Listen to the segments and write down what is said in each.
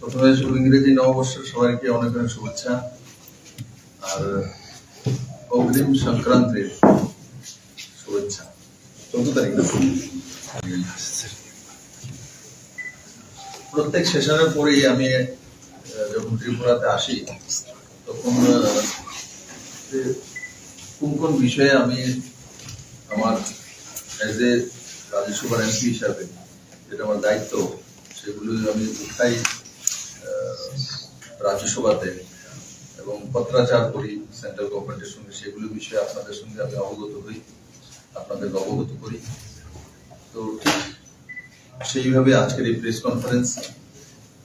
প্রথমে ইংরেজি নববর্ষের সবাইকে অনেক অনেক শুভেচ্ছা। আর অগ্রিম সংক্রান্তির শুভেচ্ছা। তারিখ প্রত্যেক সেশনের পরেই আমি যখন ত্রিপুরাতে আসি, তখন কোন কোন বিষয়ে আমি আমার এজ এ রাজ্যসভার এমপি হিসাবে যেটা আমার দায়িত্ব সেগুলো আমি উঠাই রাজ্যসভাতে এবং পত্রাচার করি, সেন্ট্রাল গভর্নমেন্টের সঙ্গে। সেগুলো বিষয়ে আপনাদের সঙ্গে আমি অবগত হই আপনাদের অবগত করি। তো সেইভাবে আজকের এই প্রেস কনফারেন্স,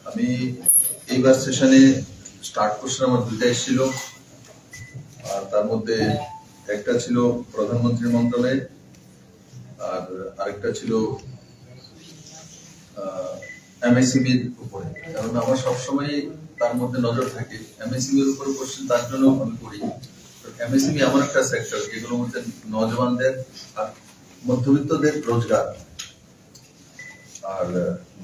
আমি এইবার সেশনে স্টার্ট কোশ্চেন আমার দুইটা এসেছিল আর তার মধ্যে একটা ছিল প্রধানমন্ত্রী মন্ত্রণালয়ে, আর আরেকটা ছিল এমএসএমইর উপরে। কারণ আমার সবসময় তার মধ্যে নজর থাকে। এমএসএমই এর উপরে কোশ্চেন তার জন্য আমি করি এমএসএমই এমন একটা সেক্টর যেগুলোর মধ্যে নজওয়ানদের আর মধ্যবিত্তদের রোজগার। আর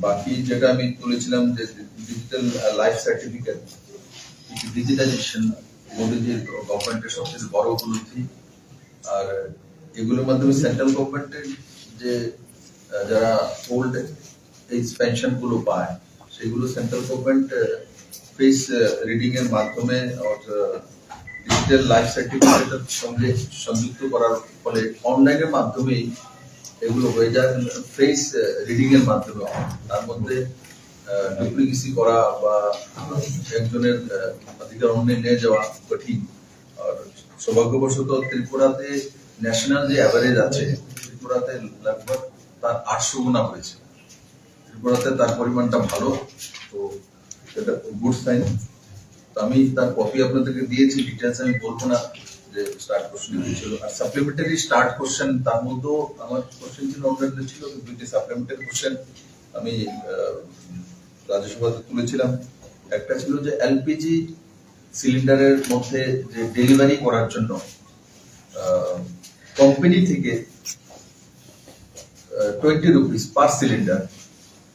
বাকি যেটা আমি তুলেছিলাম যে ডিজিটাল লাইফ সার্টিফিকেট ডিজিটাইজেশন মোদীজির গভর্নমেন্টের সবচেয়ে বড় উপলব্ধি। আর এগুলোর মাধ্যমে সেন্ট্রাল গভর্নমেন্টের যে যারা ওল্ড এজ পেনশনগুলো পায়, সেগুলো সেন্ট্রাল গভর্নমেন্ট ফেস রিডিং এর মাধ্যমে ডিজিটাল লাইফ সার্টিফিকেটের সঙ্গে সংযুক্ত করার ফলে অনলাইনের মাধ্যমেই এগুলো হয়ে যায় ফেস রিডিং এর মাধ্যমে। তার মধ্যে ডুপ্লিকেসি করা বা একজনের অধিকার অন্য নিয়ে যাওয়া কঠিন। আর সৌভাগ্যবশত ত্রিপুরাতে ন্যাশনাল যে অ্যাভারেজ আছে, ত্রিপুরাতে লগভগ তার আটশো গুণা হয়েছে। ত্রিপুরাতে তার পরিমাণটা ভালো, তো এটা গুড সাইন তো আমি তার কপি আপনাদেরকে দিয়েছি ডিটেলস আমি বলব না যে স্টার্ট কোশ্চেন ছিল। আর সাপ্লিমেন্টারি স্টার্ট কোশ্চেন তার মধ্যেও আমার কোশ্চেন ছিল অন্যান্য ছিল দুইটি সাপ্লিমেন্টারি কোশ্চেন আমি রাজ্যসভাতে তুলেছিলাম। একটা ছিল যে এলপিজি সিলিন্ডারের মধ্যে যে ডেলিভারি করার জন্য কোম্পানি থেকে টোয়েন্টি রুপিস পার সিলিন্ডার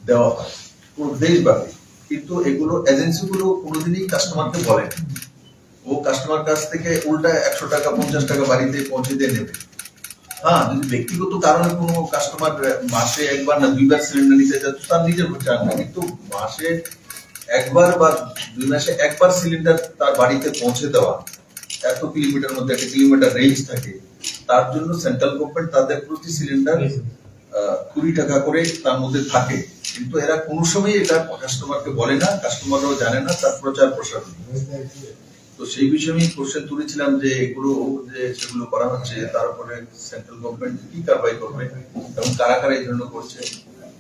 দেওয়া হয়। পুরো দেশব্যাপী। কিন্তু এগুলো এজেন্সিগুলো কোনোদিনই কাস্টমারকে বলে না। ও কাস্টমার কাছ থেকে উল্টা একশো টাকা, পঞ্চাশ টাকা বাড়িতে পৌঁছে দিয়ে নেবে। হ্যাঁ যদি ব্যক্তিগত কারণে কোনো কাস্টমার মাসে একবার না দুইবার সিলিন্ডার নিতে চায় তার নিজের খরচা আনবে কিন্তু মাসে একবার বা দুই মাসে একবার সিলিন্ডার তার বাড়িতে পৌঁছে দেওয়া, এত কিলোমিটার মধ্যে, একটা কিলোমিটার রেঞ্জ থাকে, তার জন্য সেন্ট্রাল গভর্নমেন্ট তাদের প্রতি সিলিন্ডার কুড়ি টাকা করে তার মধ্যে থাকে। কিন্তু এরা কোনো সময় এটা কাস্টমারকে বলে না কাস্টমাররাও জানে না, তার প্রচার প্রসার তো সেই বিষয়ে আমি কোশ্চেন তুলেছিলাম যে এগুলো যে সেগুলো করা হচ্ছে, তার উপরে সেন্ট্রাল গভর্নমেন্ট কি কারবাই করবে এবং কারা কারা এই ধরনের করছে?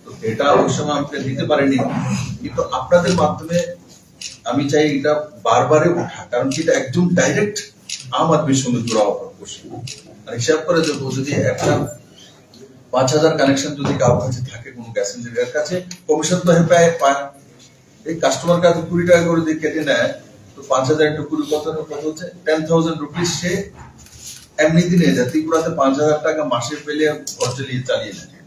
তো এটা ওই সময় আমাকে দিতে পারেনি। কিন্তু আপনাদের মাধ্যমে আমি চাই এটা বারবারে ওঠা, কারণ কি এটা একদম ডাইরেক্ট আম আদমির সঙ্গে জোড়া কোশ্চেন আর হিসাব করে দেখব যদি একটা পাঁচ হাজার কানেকশন যদি কারোর কাছে থাকে কোনো গ্যাস এর কাছে কমিশন তো প্রায় এই কাস্টমার কাছে কুড়ি টাকা করে দিয়ে কেটে নেয়, তো পাঁচ হাজার একটু কুড়ি কত কত হচ্ছে? টেন থাউজেন্ড রুপিস সে এমনি দিনে যায়। ত্রিপুরাতে পাঁচ হাজার টাকা মাসে পেলে ঘর চালিয়ে নেয়।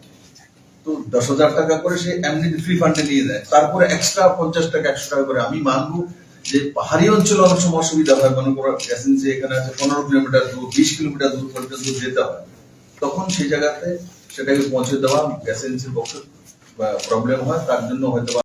তো দশ হাজার টাকা করে সে এমনি ফ্রি ফান্ডে নিয়ে নেয় তারপরে এক্সট্রা পঞ্চাশ টাকা, একশো টাকা করে আমি মানবো যে পাহাড়ি অঞ্চলে অনেক সময় অসুবিধা হয়। মনে করো এখানে আছে, পনেরো কিলোমিটার দূর, বিশ কিলোমিটার দূর পর্যন্ত যেতে হয়। তখন সেই জায়গাতে সেটাকে পৌঁছে দেওয়া গ্যাস এজেন্সির পক্ষে প্রবলেম হয় তার জন্য হয়তো